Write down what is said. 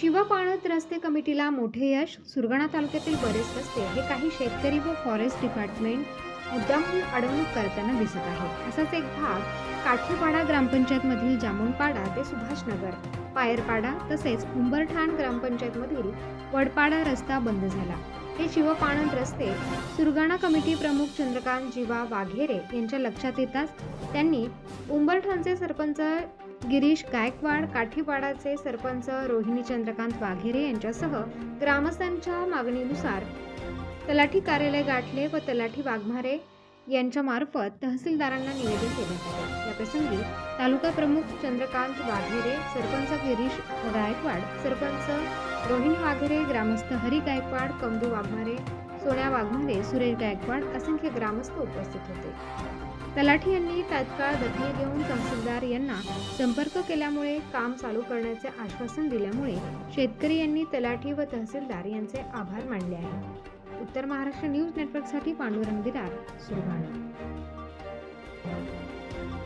शिवपाणत रस्ते कमिटीला मोठे यश. सुरगाणा तालुक्यातील बरेच रस्ते हे काही शेतकरी व फॉरेस्ट डिपार्टमेंट मुद्दामून अडवणूक करताना दिसत आहे असाच एक भाग काठीपाडा ग्रामपंचायतमधील जामुनपाडा ते सुभाषनगर पायरपाडा तसेच उंबरठाण ग्रामपंचायतमधील वडपाडा रस्ता बंद झाला. हे शिवपाणत रस्ते सुरगाणा कमिटी प्रमुख चंद्रकांत जीवा वाघेरे यांच्या लक्षात येताच त्यांनी उंबरठाणचे सरपंच गिरीश गायकवाड काठीपाडाचे सरपंच रोहिणी चंद्रकांत वाघेरे यांच्यासह ग्रामस्थांच्या मागणीनुसार तलाठी कार्यालय गाठले व तलाठी वाघमारे यांच्यामार्फत तहसीलदारांना निवेदन केले याप्रसंगी तालुका प्रमुख चंद्रकांत वाघेरे सरपंच गिरीश गायकवाड सरपंच रोहिणी वाघेरे ग्रामस्थ हरी गायकवाड कमदू वाघमारे सोन्या वाघमारे सुरेश गायकवाड असंख्य ग्रामस्थ उपस्थित होते. तलाठी यांनी तात्काळ दखल घेऊन तहसीलदार यांना संपर्क केल्यामुळे काम चालू करण्याचे आश्वासन दिल्यामुळे शेतकरी यांनी तलाठी व तहसीलदार यांचे आभार मानले आहेत. उत्तर महाराष्ट्र न्यूज नेटवर्कसाठी पांडुरंग विरार सुरगाणा.